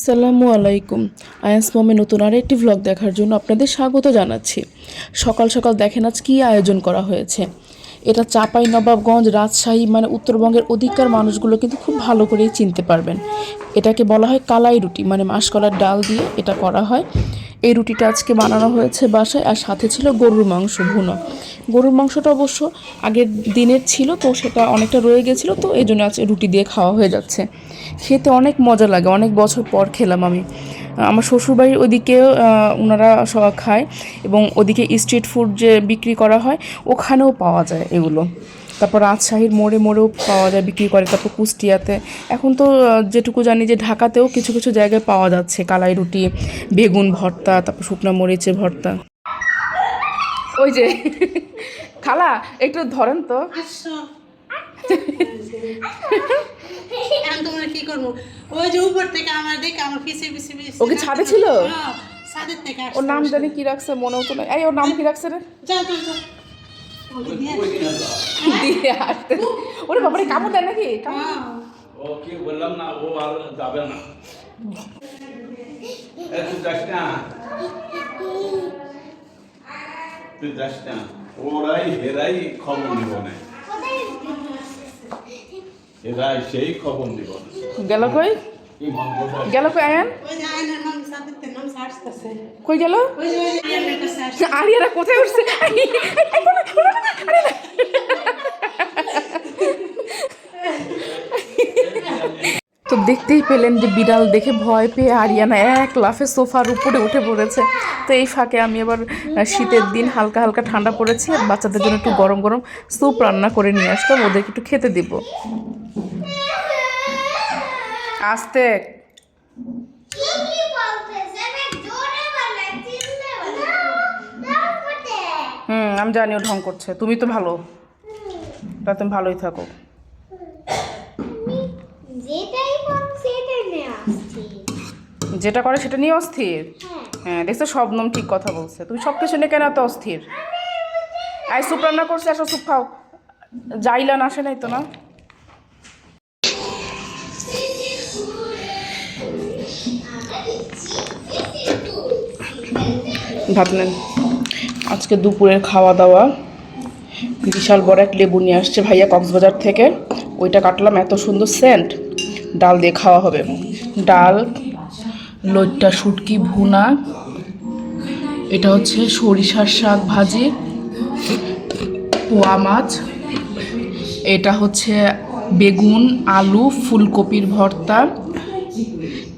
আসসালামু আলাইকুম। আয়াস মমে নতুন আর একটি ভ্লগ দেখার জন্য আপনাদের স্বাগত জানাচ্ছি। সকাল সকাল দেখেন আজ কী আয়োজন করা হয়েছে। এটা চাপাই নবাবগঞ্জ, রাজশাহী মানে উত্তরবঙ্গের অধিকার মানুষগুলো কিন্তু খুব ভালো করেই চিনতে পারবেন। এটাকে বলা হয় কালাই রুটি মানে মাসকলার ডাল দিয়ে এটা করা হয়। এই রুটিটা আজকে বানানো হয়েছে বাসায় আর সাথে ছিল গরুর মাংস ভুনো। গরুর মাংসটা অবশ্য আগের দিনের ছিল, তো সেটা অনেকটা রয়ে গেছিল, তো এই জন্য আজকে রুটি দিয়ে খাওয়া হয়ে যাচ্ছে। খেতে অনেক মজা লাগে। অনেক বছর পর খেলাম আমি। আমার শ্বশুরবাড়ির ওদিকেও ওনারা সব খায় এবং ওদিকে স্ট্রিট ফুড যে বিক্রি করা হয় ওখানেও পাওয়া যায় এগুলো। তারপর রাজশাহীর মোড়ে মোড়েও পাওয়া যায় বিক্রি করে। তারপর কুষ্টিয়াতে। এখন তো যেটুকু জানি যে ঢাকাতেও কিছু কিছু জায়গায় পাওয়া যাচ্ছে। কালাই রুটি বেগুন ভর্তা তারপর শুকনো মরিচের ভর্তা। ওই যে খালা একটু ধরেন তো। আমি তোমরা কি করব? ওই যে উপর থেকে আমার দেখে আমার পিছে পিছে পিছে ও কি ছাদে ছিল? হ্যাঁ, ছাদের থেকে ওর নাম জানি কি রাখছে মনেও তো নাই এই ওর নাম কি রাখছে রে? যাও যাও যাও। দিয়ে আসতে ওরে বাবারে কামড় দেয় নাকি? হ্যাঁ। ওকে বললাম না ও আর যাবে না। তুই যাস না। তুই যাস না। ওরাই হেরাই খবর নিব না। এরাই সেই খবর নিব গেল কই গেল কই আয়ান। কই গেল। আরিয়ারা কোথায় উঠছে তো দেখতেই পেলেন যে বিড়াল দেখে ভয় পেয়ে আরিয়ানা এক লাফে সোফার উপরে উঠে পড়েছে। তো এই ফাঁকে আমি আবার শীতের দিন হালকা হালকা ঠান্ডা পড়েছে আর বাচ্চাদের জন্য একটু গরম গরম স্যুপ রান্না করে নিয়ে আসলাম ওদেরকে একটু খেতে দিব। আস্তে। হুম আমি জানি ও ঢং করছে তুমি তো ভালো। তা তুমি ভালোই থাকো। যেটাই যেটা করে সেটা নিয়ে অস্থির। হ্যাঁ দেখছ শবনম ঠিক কথা বলছে। তুমি সব কিছু নিয়ে কেন এত অস্থির? আই স্যুপ রান্না করছে, আসো স্যুপ খাও। জাইলান আসে নাই তো না? ভাবলেন আজকে দুপুরের খাওয়া দাওয়া বিশাল বড় এক লেবু নিয়ে আসছে ভাইয়া কক্সবাজার থেকে। ওইটা কাটলাম, এত সুন্দর সেন্ট ডাল দিয়ে খাওয়া হবে। ডাল লইট্টা শুটকি ভুনা। এটা হচ্ছে সরিষার শাক ভাজি। পোয়া মাছ। এটা হচ্ছে বেগুন, আলু, ফুলকপির ভর্তা।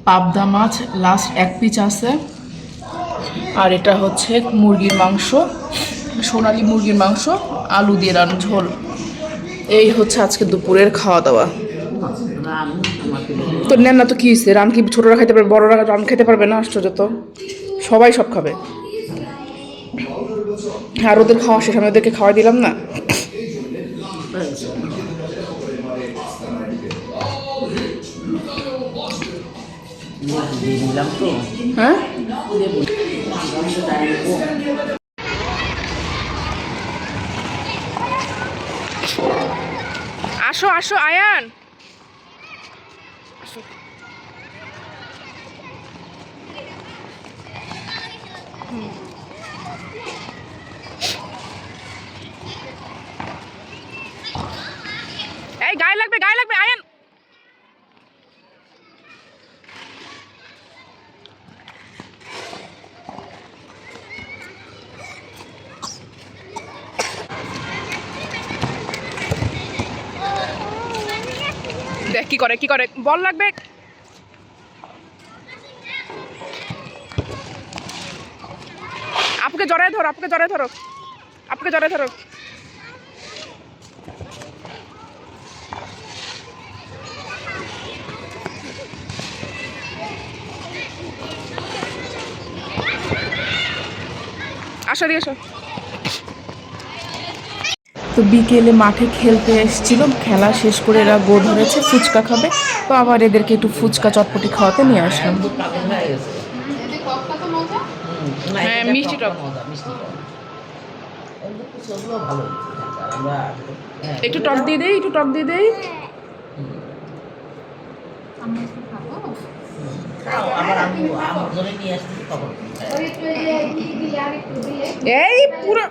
পাবদা মাছ লাস্ট এক পিস আছে। আর এটা হচ্ছে মুরগির মাংস, সোনালি মুরগির মাংস, আলু দিয়ে রান ঝোল। এই হচ্ছে আজকে দুপুরের খাওয়া দাওয়া। তো নেন না তো কী হয়েছে রান কি ছোটোরা খাইতে পারবে, বড়রা রান খেতে পারবে না? আশ্চর্য তো। সবাই সব খাবে। আর ওদের খাওয়া শেষ, আমি ওদেরকে খাওয়াই দিলাম না। হ্যাঁ? আসো আসো, আয়ান। গায়ে লাগবে গায়ে লাগবে, আয়ান। দেখ কি করে কি করে, বল লাগবে। আপুকে জড়ায় ধরো, আপুকে জড়ায় ধরো, আপুকে জড়ায় ধরো। দিয়ে এসো। তো বিকেলে মাঠে খেলতে এসেছিল খেলা শেষ করে এরা গো ধরেছে ফুচকা খাবে। তো আবার এদেরকে একটু ফুচকা চটপটি খাওয়াতে নিয়ে আসলাম। হ্যাঁ মিষ্টি টক। একটু টক দিয়ে দেই একটু টক দিয়ে দেই। এই পুরো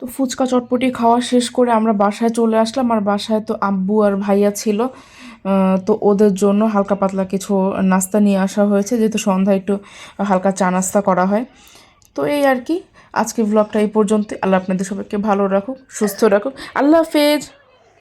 তো ফুচকা চটপটি খাওয়া শেষ করে আমরা বাসায় চলে আসলাম আর বাসায় তো আব্বু আর ভাইয়া ছিল। তো ওদের জন্য হালকা পাতলা কিছু নাস্তা নিয়ে আসা হয়েছে যেহেতু সন্ধ্যায় একটু হালকা চা নাস্তা করা হয়। তো এই আর কি আজকে ব্লগটা এই পর্যন্ত আল্লাহ আপনাদের সবাইকে ভালো রাখুক সুস্থ রাখুক। আল্লাহ হাফেজ।